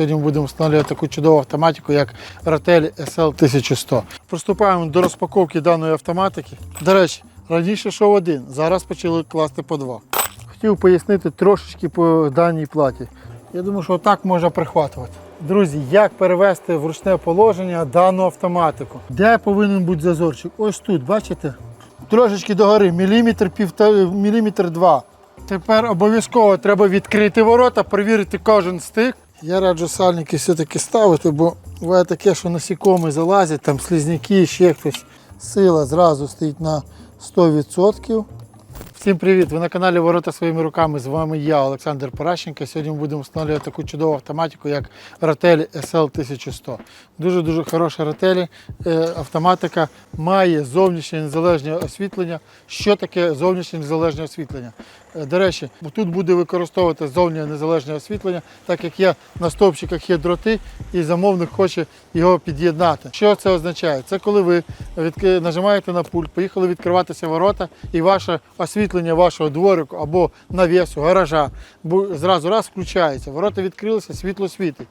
Сьогодні ми будемо встановлювати таку чудову автоматику, як Rotel SL1100. Приступаємо до розпаковки даної автоматики. До речі, раніше йшов один, зараз почали класти по два. Хотів пояснити трошечки по даній платі. Я думаю, що так можна прихватувати. Друзі, як перевести в ручне положення дану автоматику? Де повинен бути зазорчик? Ось тут, бачите? Трошечки догори, міліметр, півтора, міліметр два. Тепер обов'язково треба відкрити ворота, перевірити кожен стик. Я раджу сальники все-таки ставити, бо буває таке, що насікоми залазять, там слізняки, ще хтось. Сила зразу стоїть на 100%. Всім привіт! Ви на каналі Ворота своїми руками. З вами я, Олександр Паращенко. Сьогодні ми будемо встановлювати таку чудову автоматику, як Rotel SL1100. Дуже-дуже хороша Rotel е, автоматика має зовнішнє незалежне освітлення. Що таке зовнішнє незалежне освітлення? Е, До речі, тут буде використовувати зовнішнє незалежне освітлення, так як є на стовпчиках є дроти, і замовник хоче його під'єднати. Що це означає? Це коли ви нажимаєте на пульт, поїхали відкриватися ворота, і ваше освітлення вашого дворику або навісу, гаража зразу раз включається. Ворота відкрилися, світло світить.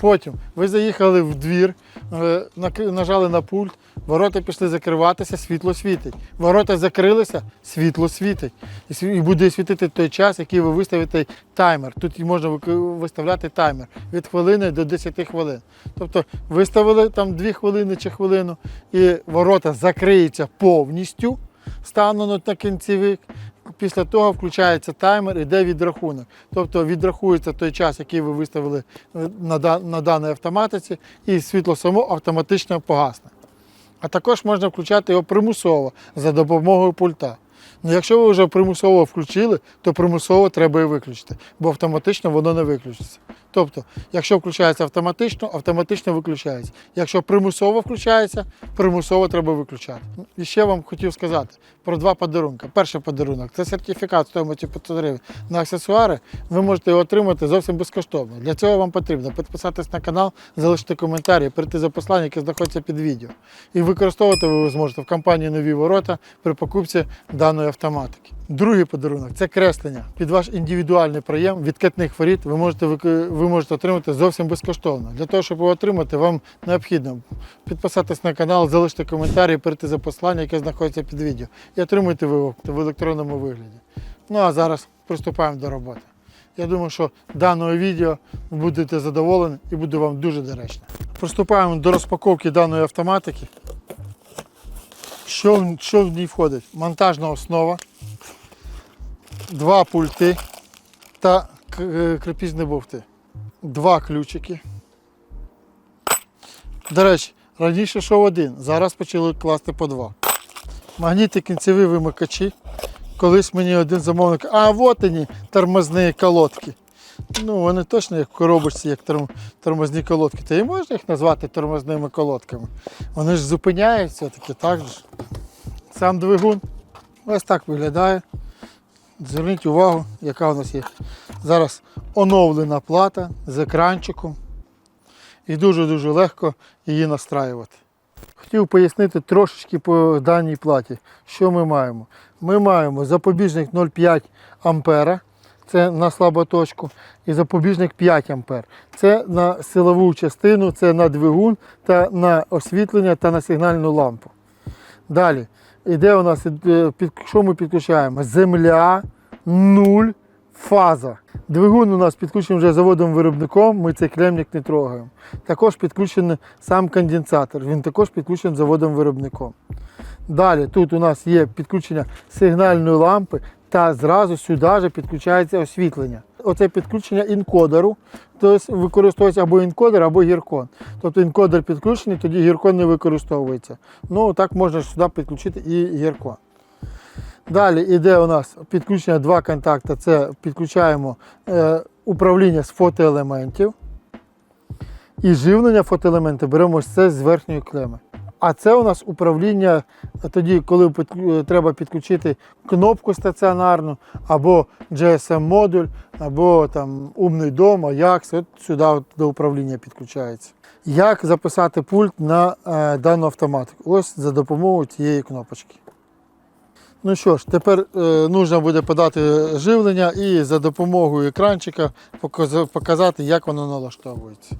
Потім ви заїхали в двір, е, нажали на пульт, ворота пішли закриватися, світло світить. Ворота закрилися, світло світить. І буде світити той час, який ви виставите таймер. Тут можна виставляти таймер від хвилини до 10 хвилин. Тобто виставили там 2 хвилини чи хвилину, і ворота закриються повністю, стануть на кінцевик. Після того включається таймер, іде відрахунок. Тобто відрахується той час, який ви виставили е, на, даній автоматиці, і світло само автоматично погасне. А також можна включати його примусово за допомогою пульта. Ну, якщо ви вже примусово включили, то примусово треба і виключити, бо автоматично воно не виключиться. Тобто, якщо включається автоматично, автоматично виключається. Якщо примусово включається, примусово треба виключати. І ще вам хотів сказати про два подарунки. Перший подарунок це сертифікат стоїмості 500 на аксесуари. Ви можете його отримати зовсім безкоштовно. Для цього вам потрібно підписатись на канал, залишити коментарі, перейти за послання, яке знаходиться під відео. І використовувати ви зможете в компанії Нові ворота при покупці даної автоматики. Другий подарунок це креслення. Під ваш індивідуальний проєм відкатних воріт ви можете, вики- ви можете отримати зовсім безкоштовно. Для того, щоб його отримати, вам необхідно підписатись на канал, залишити коментарі, перейти за послання, яке знаходиться під відео. І отримуйте ви його в електронному вигляді. Ну а зараз приступаємо до роботи. Я думаю, що даного відео ви будете задоволені і буде вам дуже доречно. Приступаємо до розпаковки даної автоматики. Що, що в ній входить? Монтажна основа, два пульти та е, крепізні бовти, два ключики. До речі, раніше йшов один, зараз почали класти по два. Магніти кінцеві вимикачі. Колись мені один замовник, а от вони тормозні колодки. Ну, вони точно як в коробочці, як торм- тормозні колодки. Та і можна їх назвати тормозними колодками. Вони ж зупиняють все-таки, так же. Сам двигун ось так виглядає. Зверніть увагу, яка у нас є. Зараз оновлена плата з екранчиком. І дуже-дуже легко її настраювати. Хотів пояснити трошечки по даній платі, що ми маємо. Ми маємо запобіжник 0,5 ампера, це на слаботочку, і запобіжник 5 ампер. Це на силову частину, це на двигун та на освітлення та на сигнальну лампу. Далі, іде у нас, е, під, що ми підключаємо? Земля, нуль, фаза. Двигун у нас підключений вже заводом-виробником, ми цей кремник не трогаємо. Також підключений сам конденсатор, він також підключений заводом-виробником. Далі тут у нас є підключення сигнальної лампи та зразу сюди же підключається освітлення. Оце підключення інкодеру, тобто використовується або інкодер, або гіркон. Тобто інкодер підключений, тоді гіркон не використовується. Ну так можна сюди підключити і гіркон. Далі йде у нас підключення два контакти. Це підключаємо е, управління з фотоелементів. І живлення фотоелементи беремо це з верхньої клеми. А це у нас управління тоді, коли треба підключити кнопку стаціонарну, або GSM-модуль, або там умний дом, Ajax, от сюди от до управління підключається. Як записати пульт на е, дану автоматику? Ось за допомогою цієї кнопочки. Ну що ж, тепер е, нужно буде подати живлення і за допомогою екранчика показати, як воно налаштовується.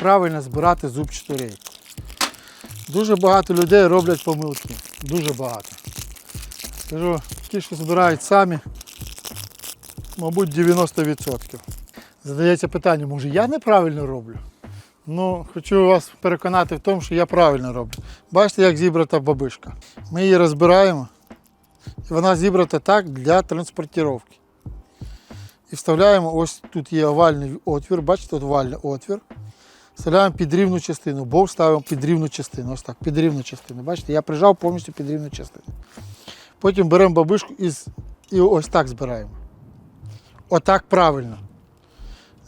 Правильно збирати зубчату рейку. Дуже багато людей роблять помилки. Дуже багато. Скажу, ті, що збирають самі, мабуть, 90%. Задається питання, може я неправильно роблю? Ну, хочу вас переконати в тому, що я правильно роблю. Бачите, як зібрата бабишка. Ми її розбираємо, і вона зібрата так для транспортировки. І вставляємо, ось тут є овальний отвір, бачите, тут овальний отвір. Вставляємо під рівну частину, бо ставимо під рівну частину. Ось так, під рівну частину. Бачите, я прижав повністю під рівну частину. Потім беремо бабишку і, і ось так збираємо. Отак правильно.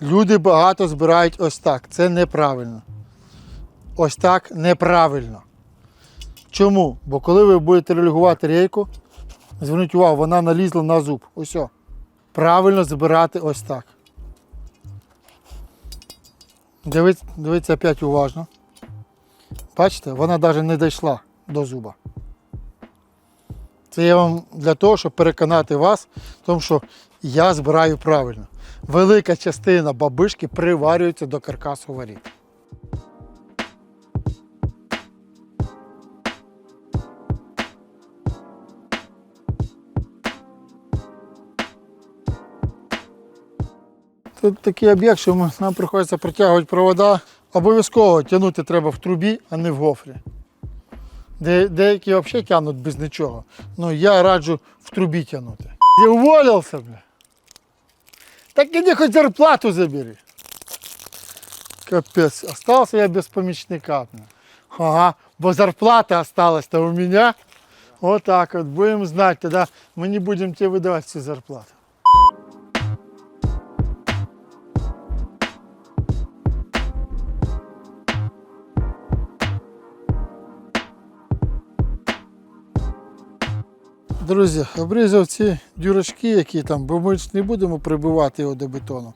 Люди багато збирають ось так. Це неправильно. Ось так неправильно. Чому? Бо коли ви будете релігувати рейку, зверніть увагу, вона налізла на зуб. Ось. Правильно збирати ось так. Дивіться, дивіться опять уважно. Бачите, вона навіть не дійшла до зуба. Це я вам для того, щоб переконати вас в тому, що я збираю правильно. Велика частина бабишки приварюється до каркасу воріт. Тут такий об'єкт, що нам приходиться протягувати провода. Обов'язково тягнути треба в трубі, а не в гофрі. Де, деякі взагалі тягнуть без нічого. Ну я раджу в трубі тягнути. Я уволився, бля. Так іди хоч зарплату забери. Капець, остался я без помічника. Ага, бо зарплата осталась-то у меня. Вот так вот, будем знать, тогда мы не будем тебе выдавать всю зарплату. Друзі, обрізав ці дюрочки, які там, бо ми ж не будемо прибивати його до бетону,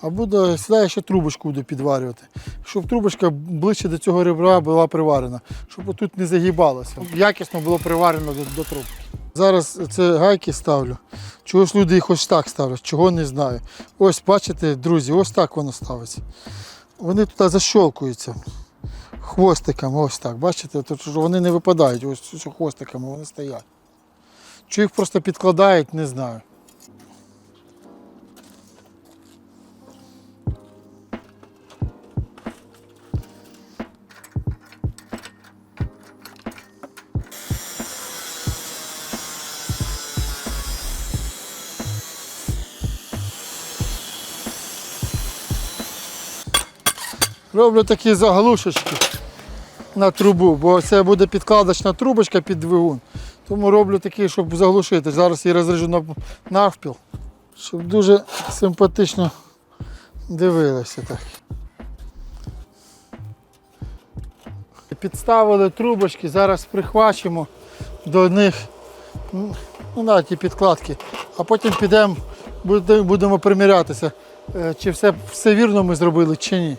а буду сюди ще трубочку буду підварювати, щоб трубочка ближче до цього ребра була приварена, щоб тут не загибалося. Якісно було приварено до, до трубки. Зараз це гайки ставлю. Чогось люди їх ось так ставлять, чого не знаю. Ось бачите, друзі, ось так воно ставиться. Вони туди защолкуються хвостиками, ось так. Бачите, тут вони не випадають, ось хвостиками вони стоять. Чи їх просто підкладають, не знаю. Роблю такі заглушечки на трубу, бо це буде підкладочна трубочка під двигун. Тому роблю такі, щоб заглушити. Зараз її розріжу на навпіл, щоб дуже симпатично дивилося так. Підставили трубочки, зараз прихвачимо до них ну, ну, на ті підкладки, а потім підемо, будемо примірятися, е, чи все, все вірно ми зробили, чи ні.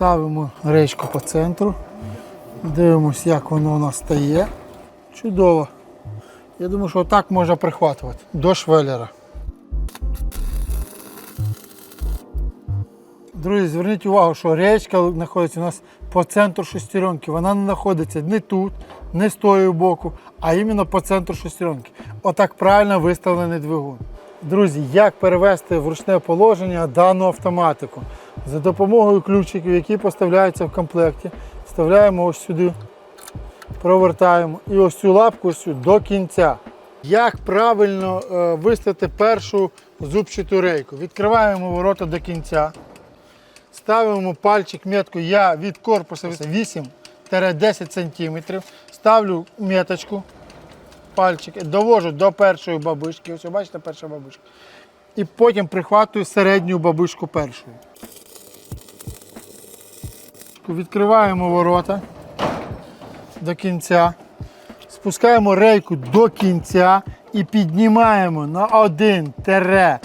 Ставимо речку по центру. Дивимось, як воно у нас стає. Чудово. Я думаю, що так можна прихватувати до швеллера. Друзі, зверніть увагу, що речка знаходиться у нас по центру шестеренки. Вона не знаходиться не тут, не з тої боку, а іменно по центру шестеренки. Отак правильно виставлений двигун. Друзі, як перевести в ручне положення дану автоматику? За допомогою ключиків, які поставляються в комплекті, вставляємо ось сюди, провертаємо і ось цю лапку ось сюди до кінця. Як правильно е, виставити першу зубчату рейку? Відкриваємо ворота до кінця. Ставимо пальчик метку я від корпусу 8-10 см. Ставлю меточку, пальчик, довожу до першої бабишки. Ось бачите, перша бабишка. І потім прихватую середню бабишку першою. Відкриваємо ворота до кінця. Спускаємо рейку до кінця і піднімаємо на 1-2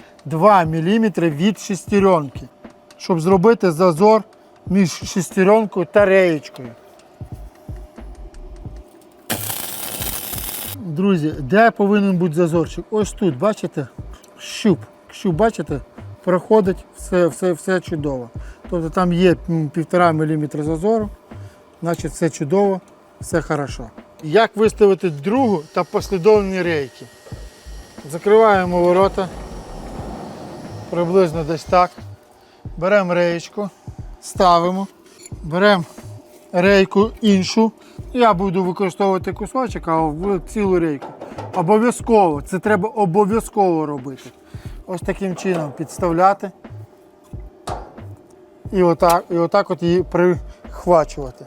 мм від шестеренки, щоб зробити зазор між шестеренкою та реєчкою. Друзі, де повинен бути зазорчик? Ось тут, бачите? Щуп. Щуп, бачите? Проходить все, все, все чудово. Тобто там є м, півтора міліметра зазору, значить все чудово, все хорошо. Як виставити другу та послідовні рейки? Закриваємо ворота приблизно десь так. Беремо реєчку, ставимо, беремо рейку іншу. Я буду використовувати кусочок, а цілу рейку. Обов'язково, це треба обов'язково робити. Ось таким чином підставляти. І отак, і отак от її прихвачувати.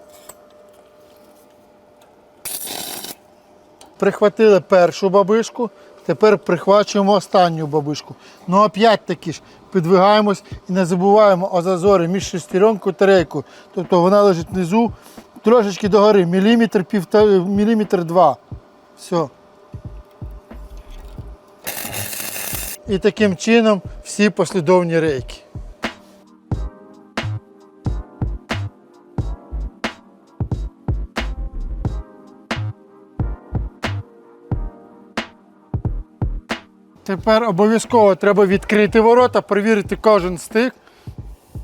Прихватили першу бабишку, тепер прихвачуємо останню бабишку. Ну опять таки ж підвигаємось і не забуваємо о зазорі між шестеренкою та рейкою. Тобто вона лежить внизу, трошечки догори, міліметр, півта, міліметр два. Все. І таким чином всі послідовні рейки. Тепер обов'язково треба відкрити ворота, перевірити кожен стик,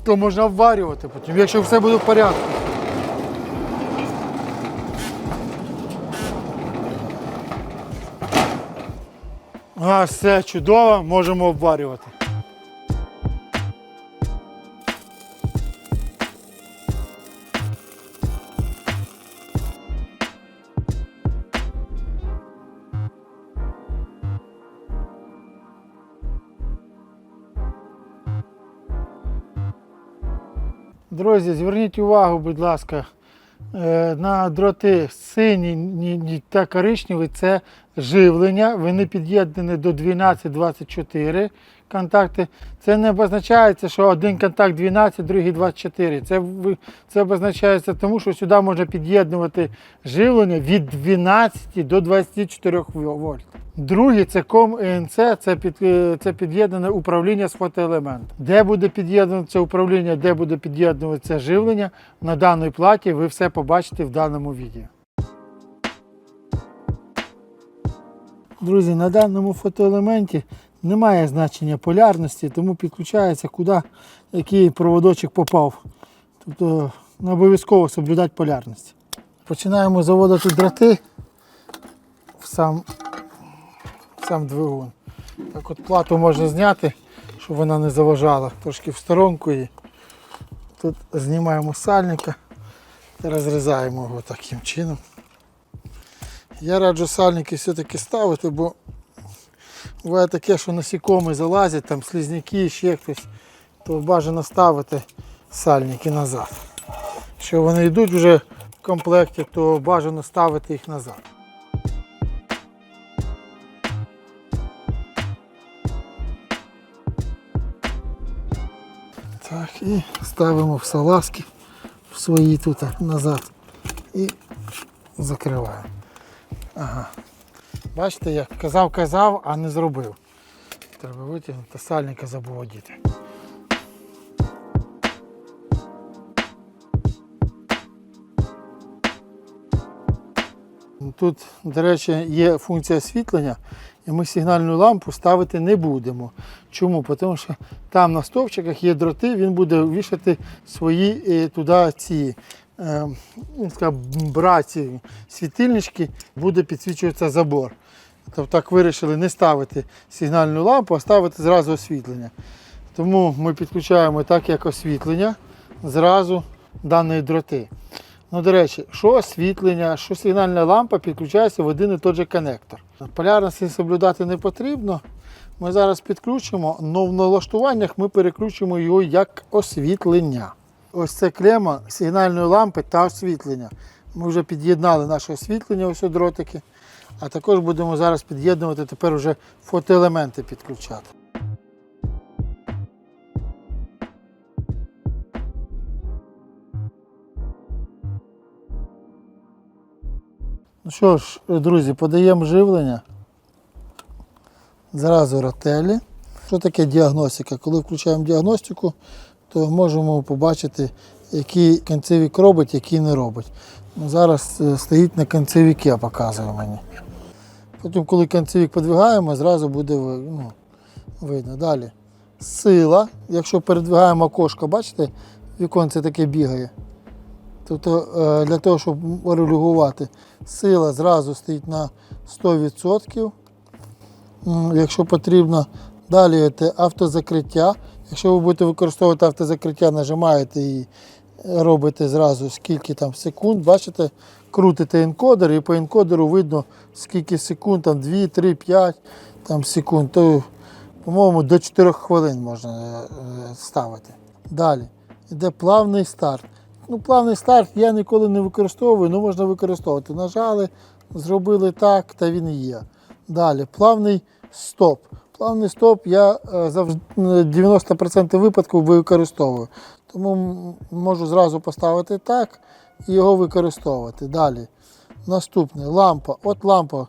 то можна обварювати потім, якщо все буде в порядку. А, все чудово, можемо обварювати. Друзі, зверніть увагу, будь ласка, е, на дроти сині ні- ні та коричневі це живлення. Вони під'єднані до 12-24 контакти. Це не обозначається, що один контакт 12, другий 24. Це, це обозначається тому, що сюди можна під'єднувати живлення від 12 до 24 вольт. Другий це ком ЕНЦ, це, під, е, це під'єднане управління з фотоелементом. Де буде під'єднане це управління, де буде під'єднуватися живлення на даній платі, ви все побачите в даному відео. Друзі, на даному фотоелементі немає значення полярності, тому підключається куди який проводочок попав. Тобто не обов'язково соблюдати полярність. Починаємо заводити дроти в сам, в сам двигун. Так от плату можна зняти, щоб вона не заважала. Трошки в сторонку її. Тут знімаємо сальника та розрізаємо його таким чином. Я раджу сальники все-таки ставити, бо буває таке, що насікомі залазять, там слізняки, ще хтось, то бажано ставити сальники назад. Якщо вони йдуть вже в комплекті, то бажано ставити їх назад. Так, і ставимо в салазки в свої тут назад і закриваємо. Ага. Бачите, як казав, казав, а не зробив. Треба витягнути, сальника забув одіти. Тут, до речі, є функція освітлення, і ми сигнальну лампу ставити не будемо. Чому? Тому що там на стовпчиках є дроти, він буде вішати свої е, туди ці браці світильнички, буде підсвічуватися забор. Тобто так вирішили не ставити сигнальну лампу, а ставити зразу освітлення. Тому ми підключаємо так, як освітлення зразу даної дроти. Ну, до речі, що освітлення, що сигнальна лампа підключається в один і той же коннектор. Полярності соблюдати не потрібно. Ми зараз підключимо, але в налаштуваннях ми переключимо його як освітлення. Ось це клема сигнальної лампи та освітлення. Ми вже під'єднали наше освітлення, ось дротики. А також будемо зараз під'єднувати тепер вже фотоелементи підключати. Ну що ж, друзі, подаємо живлення. Зразу ротелі. Що таке діагностика? Коли включаємо діагностику, то можемо побачити, який кінцевик робить, який не робить. Ну, зараз е, стоїть на кінцевике, показує мені. Потім, коли кінцевик подвигаємо, зразу буде ну, видно. Далі. Сила. Якщо передвигаємо окошко, бачите, віконце таке бігає. Тобто е, для того, щоб регулювати, сила зразу стоїть на 100%. Якщо потрібно, далі це автозакриття. Якщо ви будете використовувати автозакриття, нажимаєте і робите зразу скільки там секунд, бачите, крутите енкодер і по енкодеру видно, скільки секунд, там 2, 3, 5 там, секунд. То, по-моєму, до 4 хвилин можна е, ставити. Далі. Йде плавний старт. Ну, плавний старт я ніколи не використовую, але можна використовувати. Нажали, зробили так, та він і є. Далі, плавний стоп. Плавний стоп я е, завжди е, 90% випадків використовую. Тому можу зразу поставити так і його використовувати. Далі. Наступне лампа. От лампа.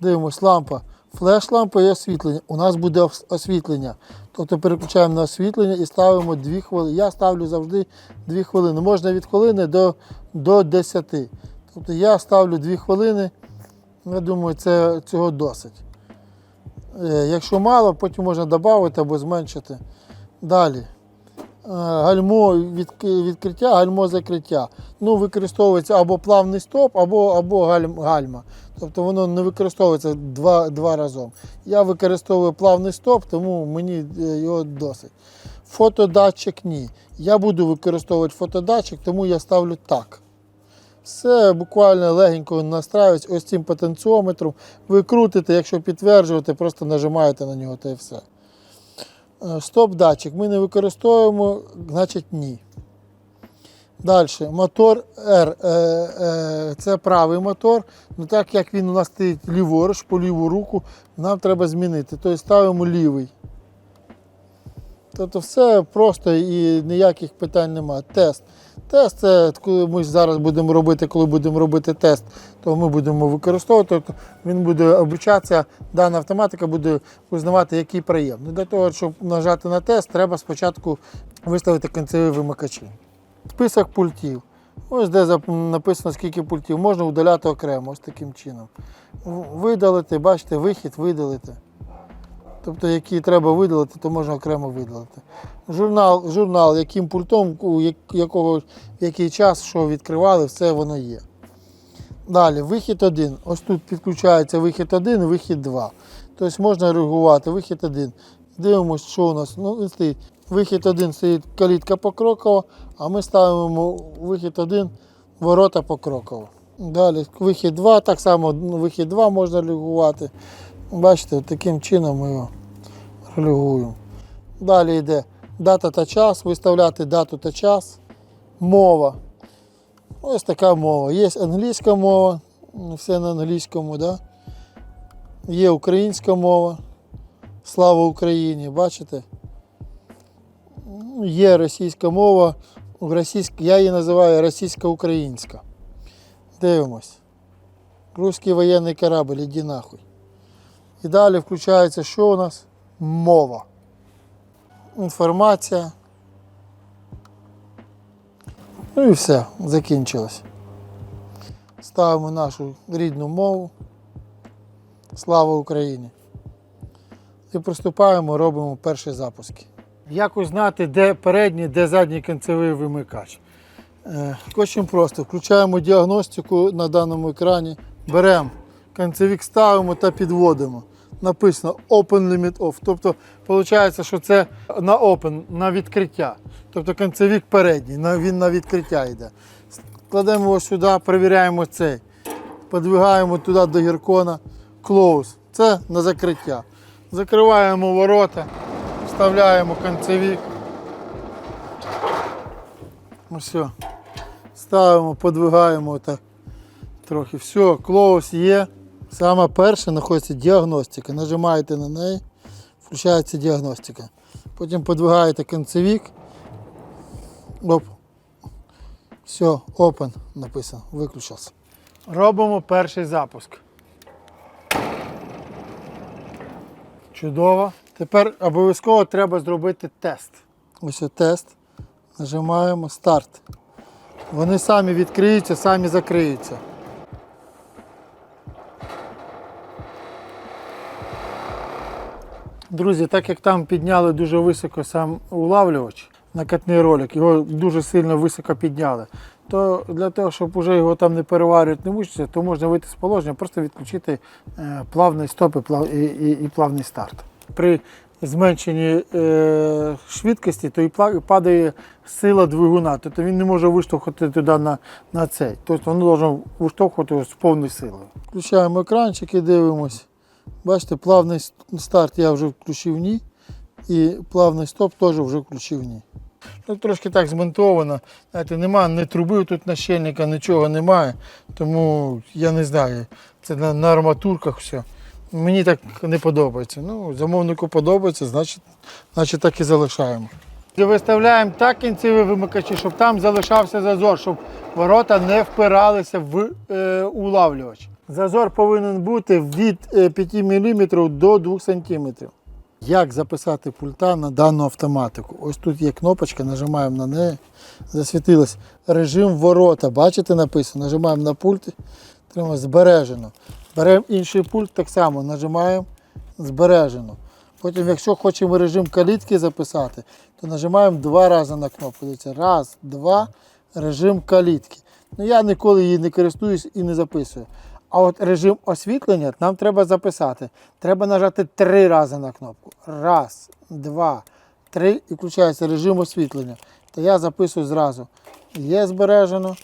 Дивимось, лампа. Флеш-лампа і освітлення. У нас буде освітлення. Тобто переключаємо на освітлення і ставимо 2 хвилини. Я ставлю завжди 2 хвилини. Можна від хвилини до, до 10. Тобто я ставлю 2 хвилини. Я думаю, це, цього досить. Е, Якщо мало, потім можна додати або зменшити. Далі. Е, Гальмо відкриття, гальмо закриття. Ну, використовується або плавний стоп, або, або гальма. Тобто воно не використовується два, два разом. Я використовую плавний стоп, тому мені е, його досить. Фотодатчик ні. Я буду використовувати фотодатчик, тому я ставлю так. Все буквально легенько настраюється ось цим потенціометром. Ви крутите, якщо підтверджувати, просто нажимаєте на нього та і все. Е, Стоп-датчик ми не використовуємо, значить ні. Далі, мотор R. Е, е, Це правий мотор. Ну так як він у нас стоїть ліворуч, по ліву руку, нам треба змінити. Тобто ставимо лівий. Тобто все просто і ніяких питань немає. Тест. Тест це коли ми зараз будемо робити, коли будемо робити тест, то ми будемо використовувати. Тобто він буде обучатися, дана автоматика буде узнавати, який приєм. Ну, Для того, щоб нажати на тест, треба спочатку виставити кінцеві вимикачі. Список пультів. Ось де написано, скільки пультів. Можна удаляти окремо, ось таким чином. Видалити, бачите, вихід видалити. Тобто, які треба видалити, то можна окремо видалити. Журнал, журнал яким пультом, у якого, який час, що відкривали, все воно є. Далі, вихід 1. Ось тут підключається вихід 1 вихід 2. Тобто можна реагувати. Вихід 1. Дивимося, що у нас. Ну, стоїть. Вихід 1 стоїть калітка покрокова, а ми ставимо вихід 1 ворота покроково. Далі вихід 2, так само ну, вихід 2 можна реагувати. Бачите, таким чином ми його регулюємо. Далі йде дата та час, виставляти дату та час, мова. Ось така мова. Є англійська мова, все на англійському, да? є українська мова. Слава Україні, бачите? Є російська мова, я її називаю російсько-українська. Дивимось. Русський воєнний корабль, іди нахуй. І далі включається, що у нас? Мова. Інформація. Ну і все, закінчилось. Ставимо нашу рідну мову. Слава Україні! І приступаємо, робимо перші запуски. Як узнати, де передній, де задній кінцевий вимикач? Е, Очень просто. Включаємо діагностику на даному екрані, беремо кінцевик, ставимо та підводимо. Написано Open Limit Off. Тобто, виходить, що це на open, на відкриття. Тобто кінцевик передній, він на відкриття йде. Кладемо його сюди, перевіряємо цей. Подвигаємо туди до гіркона. Close. Це на закриття. Закриваємо ворота, вставляємо кінцевик. Ну все. Ставимо, подвигаємо так трохи. Все, клоус є. Саме перше знаходиться діагностика. Нажимаєте на неї, включається діагностика. Потім подвигаєте кінцевик. Оп. Все, open написано, виключився. Робимо перший запуск. Чудово. Тепер обов'язково треба зробити тест. Ось тест. Нажимаємо старт. Вони самі відкриються, самі закриються. Друзі, так як там підняли дуже високо сам улавлювач, накатний ролик, його дуже сильно високо підняли, то для того, щоб вже його там не переварювати, не мучитися, то можна вийти з положення, просто відключити е, плавний стоп і, плав, і, і, і плавний старт. При зменшенні е, швидкості, то і падає сила двигуна, тобто він не може виштовхати туди на, на цей. Тобто воно має виштовхувати з повною силою. Включаємо екранчик і дивимось. Бачите, плавний старт я вже включив ні. І плавний стоп теж вже включив ні. Ну, трошки так змонтовано. Знаєте, немає ні труби тут нащельника, нічого немає. Тому я не знаю. Це на, на арматурках все. Мені так не подобається. Ну, замовнику подобається, значить, значить так і залишаємо. Виставляємо так кінцеві вимикачі, щоб там залишався зазор, щоб ворота не впиралися в е, улавлювач. Зазор повинен бути від е, 5 мм до 2 см. Як записати пульта на дану автоматику? Ось тут є кнопочка, нажимаємо на неї. Засвітилось режим ворота. Бачите, написано. Нажимаємо на пульт, тримаємо збережено. Беремо інший пульт, так само нажимаємо збережено. Потім, якщо хочемо режим калітки записати, то нажимаємо два рази на кнопку. Дивіться, раз, два, режим калітки. Ну я ніколи її не користуюсь і не записую. А от режим освітлення нам треба записати. Треба нажати три рази на кнопку. Раз, два, три і включається режим освітлення. То я записую зразу. Є збережено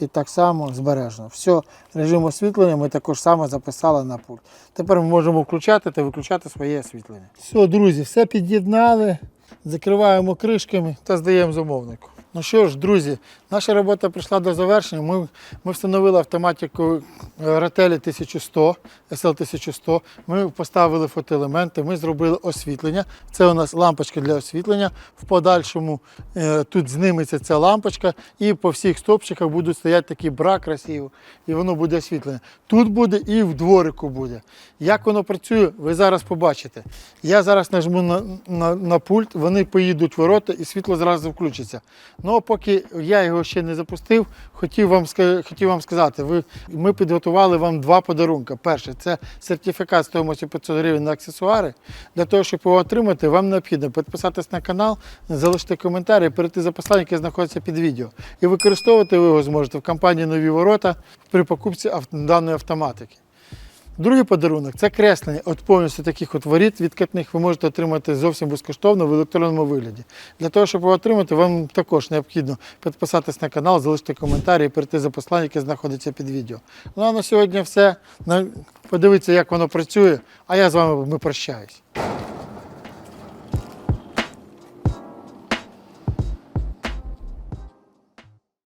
і так само збережено. Все, режим освітлення ми також само записали на пульт. Тепер ми можемо включати та виключати своє освітлення. Все, друзі, все під'єднали, закриваємо кришками та здаємо замовнику. Ну що ж, друзі, наша робота прийшла до завершення. Ми, ми встановили автоматику Рателі 1100, SL 1100. Ми поставили фотоелементи, ми зробили освітлення. Це у нас лампочка для освітлення. В подальшому е, тут зніметься ця лампочка, і по всіх стопчиках будуть стояти такі бра красиво, і воно буде освітлене. Тут буде і в дворику буде. Як воно працює, ви зараз побачите. Я зараз нажму на, на, на пульт, вони поїдуть в ворота і світло зразу включиться. Ну поки я його ще не запустив, хотів вам, хотів вам сказати, ви, ми підготували вам два подарунки. Перше, це сертифікат стоїмості 500 гривень на аксесуари. Для того, щоб його отримати, вам необхідно підписатись на канал, залишити коментар і перейти за посланням, яке знаходиться під відео. І використовувати ви його зможете в компанії Нові ворота при покупці даної автоматики. Другий подарунок це креслення. От повністю таких от воріт відкатних ви можете отримати зовсім безкоштовно в електронному вигляді. Для того, щоб його отримати, вам також необхідно підписатись на канал, залишити коментарі і перейти за посланням, яке знаходиться під відео. Ну а на сьогодні все. Подивіться, як воно працює, а я з вами ми прощаюсь.